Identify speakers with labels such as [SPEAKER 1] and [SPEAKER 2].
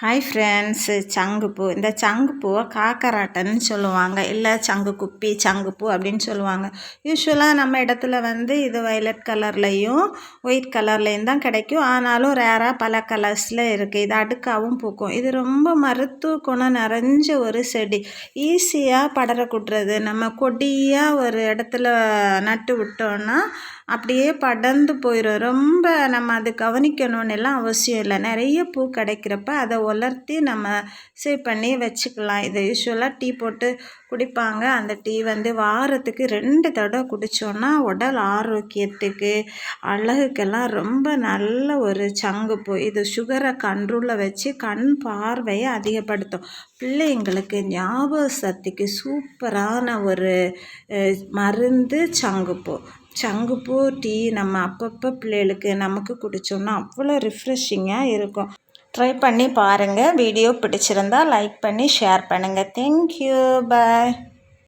[SPEAKER 1] Hi friends சங்குப்பூ. இந்த சங்குப்பூவை காக்கராட்டன்னு சொல்லுவாங்க. இல்லை சங்கு குப்பி சங்குப்பூ அப்படின்னு சொல்லுவாங்க. யூஸ்வலாக நம்ம இடத்துல வந்து இது வயலட் கலர்லேயும் ஒயிட் கலர்லேயும் தான் கிடைக்கும். ஆனாலும் ரேராக பல கலர்ஸில் இருக்குது இது அடுக்காகவும் பூக்கும். இது ரொம்ப மருத்துவ குணம் நிறைஞ்ச ஒரு செடி. ஈஸியாக படரக்கூட்டுறது நம்ம கொடியாக ஒரு இடத்துல நட்டு விட்டோன்னா அப்படியே படர்ந்து போயிடும் ரொம்ப நம்ம அது கவனிக்கணும்னு எல்லாம் அவசியம் இல்லை. நிறைய பூ கிடைக்கிறப்ப அதை உலர்த்தி நம்ம சேவ் பண்ணி வச்சுக்கலாம். இதை யூஸ்வலாக டீ போட்டு குடிப்பாங்க. அந்த டீ வந்து வாரத்துக்கு ரெண்டு தடவை குடித்தோன்னா உடல் ஆரோக்கியத்துக்கு அழகுக்கெல்லாம் ரொம்ப நல்ல ஒரு சங்குப்பூ இது சுகரை கண்ட்ரோலில் வச்சு கண் பார்வையை அதிகப்படுத்தும். பிள்ளைங்களுக்கு ஞாபக சக்திக்கு சூப்பரான ஒரு மருந்து சங்குப்பூ சங்குப்பூ டீ நம்ம அப்பப்போ பிள்ளைகளுக்கு நமக்கு குடித்தோம்னா அவ்வளோ ரிஃப்ரெஷிங்காக இருக்கும். ட்ரை பண்ணி பாருங்கள் வீடியோ பிடிச்சிருந்தா லைக் பண்ணி ஷேர் பண்ணுங்கள் தேங்க்யூ பாய்